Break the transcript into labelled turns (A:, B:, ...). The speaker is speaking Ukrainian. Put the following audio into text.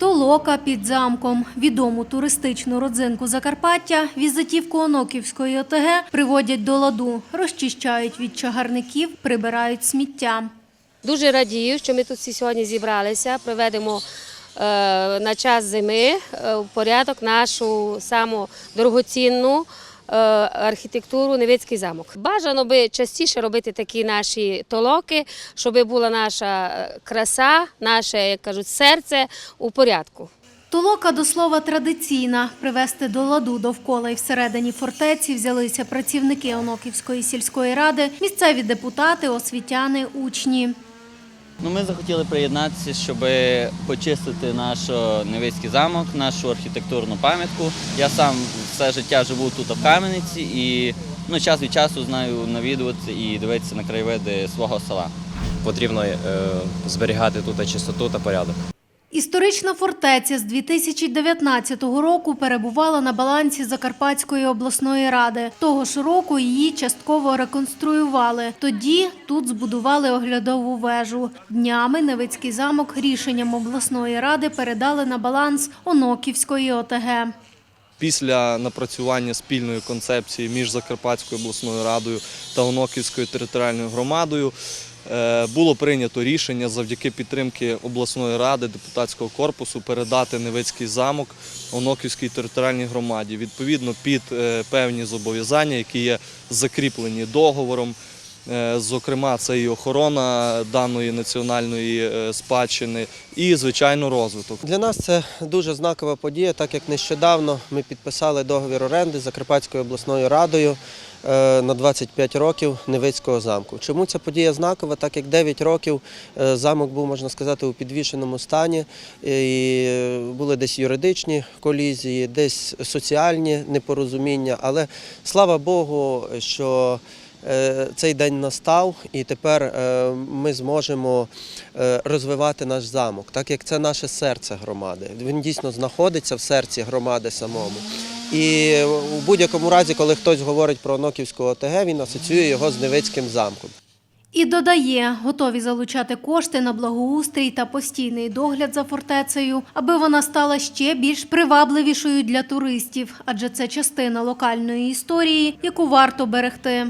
A: Толока під замком. Відому туристичну родзинку Закарпаття візитівку Оноківської ОТГ приводять до ладу, розчищають від чагарників, прибирають сміття.
B: Дуже радію, що ми тут всі сьогодні зібралися. Проведемо е, на час зими е, в порядок нашу саму дорогоцінну архітектуру Невицький замок. Бажано би частіше робити такі наші толоки, щоб була наша е, краса, наше, як кажуть, серце у порядку.
A: Толока до слова традиційна. Привести до ладу довкола і всередині фортеці взялися працівники Оноківської сільської ради, місцеві депутати, освітяни, учні.
C: Ну, ми захотіли приєднатися, щоб почистити наш Невицький замок, нашу архітектурну пам'ятку. Я сам все життя живу тут в Кам'яниці і ну, час від часу знаю навідуватися і дивитися на краєвиди свого села.
D: потрібно е, зберігати тут чистоту та порядок.
A: Історична фортеця з 2019 року перебувала на балансі Закарпатської обласної ради. Того ж року її частково реконструювали. Тоді тут збудували оглядову вежу. Днями Невицький замок рішенням обласної ради передали на баланс Оноківської ОТГ.
E: Після напрацювання спільної концепції між Закарпатською обласною радою та Оноківською територіальною громадою е, було прийнято рішення завдяки підтримки обласної ради депутатського корпусу передати Невицький замок Оноківській територіальній громаді відповідно під е, певні зобов'язання, які є закріплені договором. Е, Зокрема, це і охорона даної національної е, спадщини, і звичайно розвиток.
F: Для нас це дуже знакова подія, так як нещодавно ми підписали договір оренди з Закарпатською обласною радою е, на 25 років Невицького замку. Чому ця подія знакова? Так як 9 років замок був, можна сказати, у підвішеному стані, і були десь юридичні колізії, десь соціальні непорозуміння. Але слава Богу, що цей день настав, і тепер е, ми зможемо е, розвивати наш замок, так як це наше серце громади. Він дійсно знаходиться в серці громади самому. І у будь-якому разі, коли хтось говорить про Оноківську ОТГ, він асоціює його з Невицьким замком.
A: І додає, готові залучати кошти на благоустрій та постійний догляд за фортецею, аби вона стала ще більш привабливішою для туристів, адже це частина локальної історії, яку варто берегти.